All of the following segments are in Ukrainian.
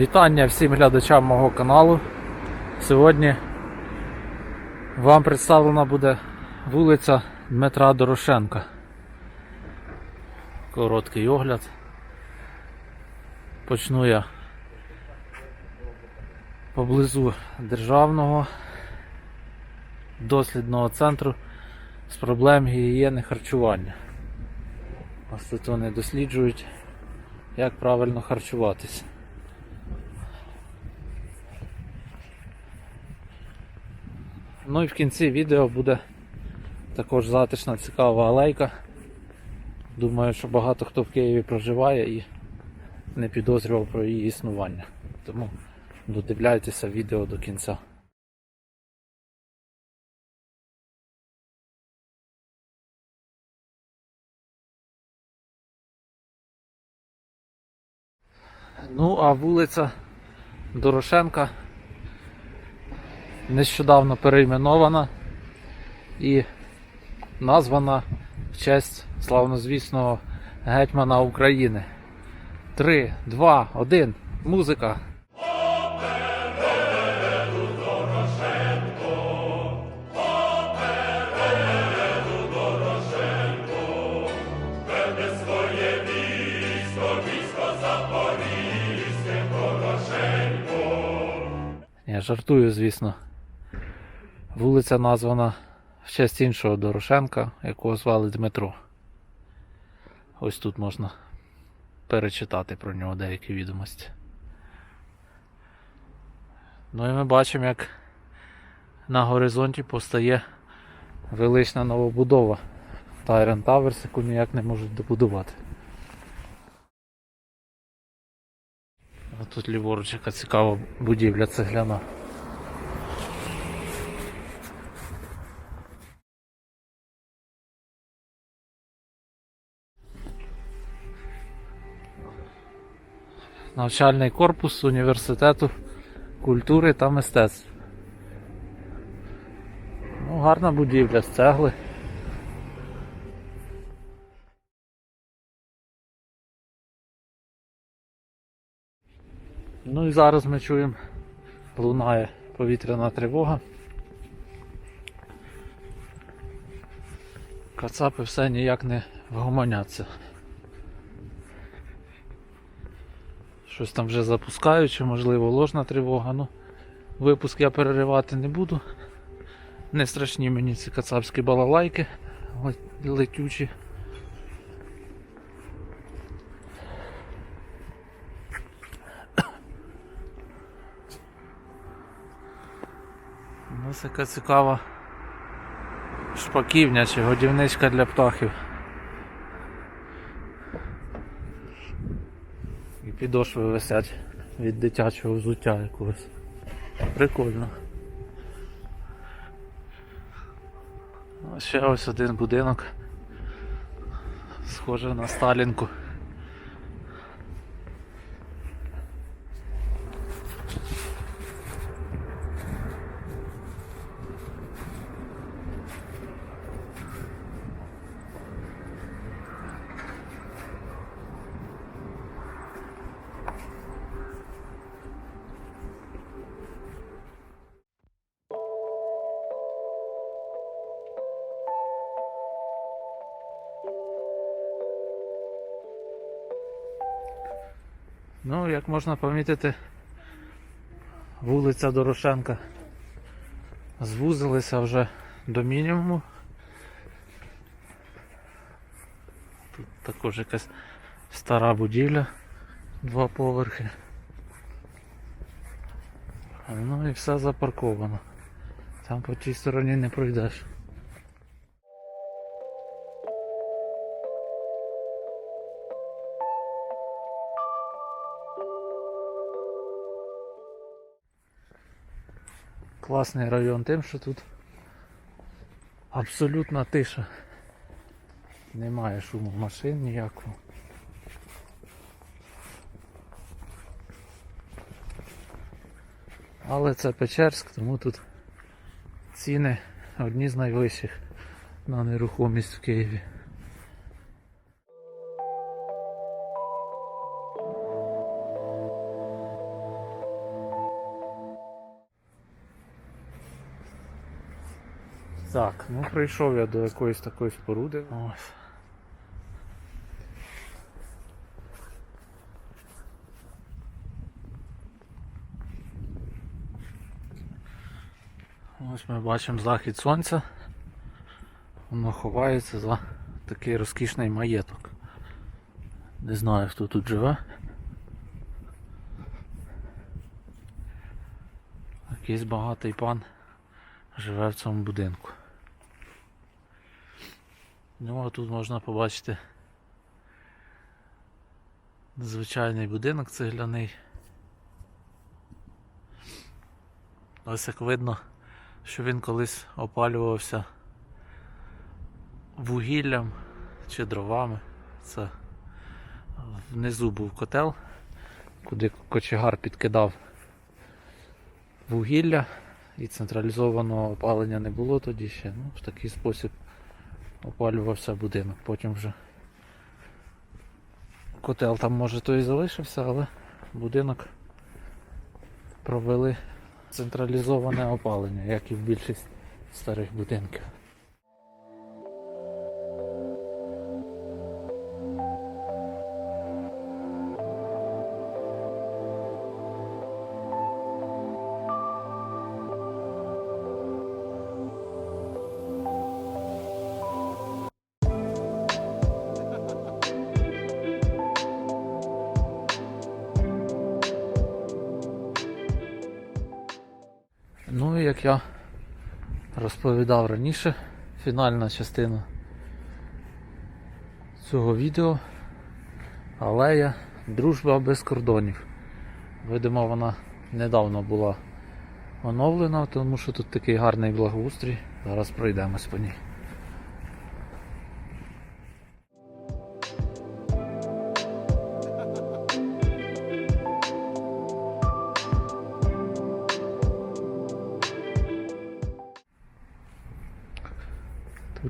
Вітання всім глядачам мого каналу. Сьогодні вам представлена буде вулиця Дмитра Дорошенка. Короткий огляд. Почну я поблизу державного дослідного центру з проблем гігієни харчування. Ось тут вони досліджують, як правильно харчуватися. Ну і в кінці відео буде також затишна цікава алейка. Думаю, що багато хто в Києві проживає і не підозрював про її існування. Тому додивляйтеся відео до кінця. Ну, а вулиця Дорошенка нещодавно перейменована і названа в честь славнозвісного гетьмана України. 3, 2, 1, музика. Я жартую, звісно. Вулиця названа в честь іншого Дорошенка, якого звали Дмитро. Ось тут можна перечитати про нього деякі відомості. Ну і ми бачимо, як на горизонті постає велична новобудова Tyrant Towers, яку ніяк не можуть добудувати. А тут ліворуч яка цікава будівля цегляна. Навчальний корпус університету культури та мистецтв. Ну, гарна будівля з цегли. Ну і зараз ми чуємо, лунає повітряна тривога. Кацапи все ніяк не вгомоняться. Щось там вже запускають, чи можливо ложна тривога. Ну, випуск я переривати не буду. Не страшні мені ці кацапські балалайки летючі. Ну, Ось така цікава шпаківня чи годівничка для птахів. І підошви висять від дитячого взуття якогось. Прикольно. Ще ось один будинок. Схоже на Сталінку. Ну, як можна помітити, вулиця Дорошенка звузилася вже до мінімуму. Тут також якась стара будівля, два поверхи. Ну і все запарковано. Там по тій стороні не пройдеш. Класний район тим, що тут абсолютна тиша. Немає шуму машин ніякого. Але це Печерськ, тому тут ціни одні з найвищих на нерухомість в Києві. Так, ну прийшов я до якоїсь такої споруди. Ось. Ось ми бачимо захід сонця. Воно ховається за такий розкішний маєток. Не знаю, хто тут живе. Якийсь багатий пан живе в цьому будинку. Ну, а тут можна побачити звичайний будинок цегляний. Ось як видно, що він колись опалювався вугіллям чи дровами. Це внизу був котел, куди кочегар підкидав вугілля і централізованого опалення не було тоді ще. Ну, в такий спосіб опалювався будинок. Потім вже котел там може то і залишився, але будинок провели централізоване опалення, як і в більшість старих будинків. Як я розповідав раніше, фінальна частина цього відео алея Дружба без кордонів. Видимо, вона недавно була оновлена, тому що тут такий гарний благоустрій. Зараз пройдемось по ній.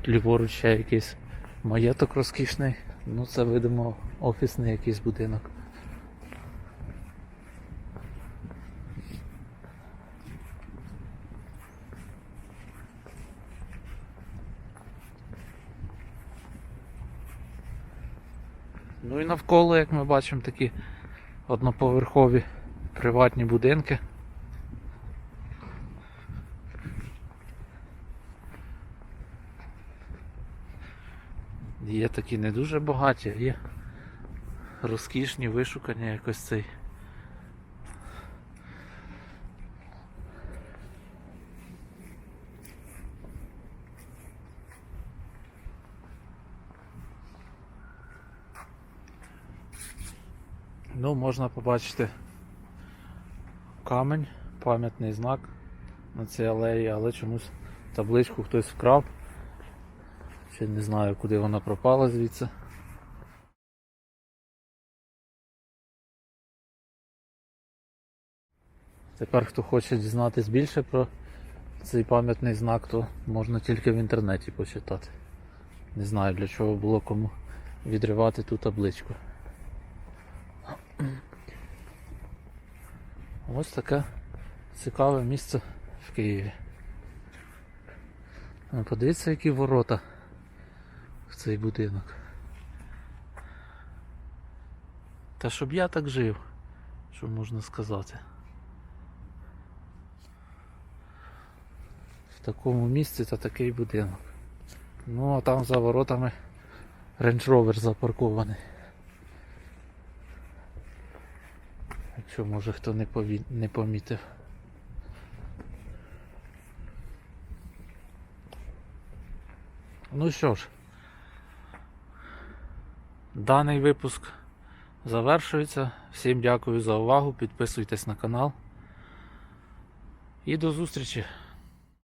Тут ліворуч ще якийсь маєток розкішний. Ну це видимо офісний якийсь будинок. Ну і навколо, як ми бачимо, такі одноповерхові приватні будинки. Є такі не дуже багаті, є розкішні, вишукані якось цей. Ну, можна побачити камень, пам'ятний знак на цій алеї, але чомусь табличку хтось вкрав. Ще не знаю, куди вона пропала звідси. Тепер, хто хоче дізнатись більше про цей пам'ятний знак, то можна тільки в інтернеті почитати. Не знаю для чого було кому відривати ту табличку. Ось таке цікаве місце в Києві. Подивіться, які ворота в цей будинок. Та щоб я так жив, що можна сказати. В такому місці та такий будинок. Ну а там за воротами Range Rover запаркований. Якщо може хто не, пові... не помітив. Ну що ж, даний випуск завершується. Всім дякую за увагу. Підписуйтесь на канал. І до зустрічі!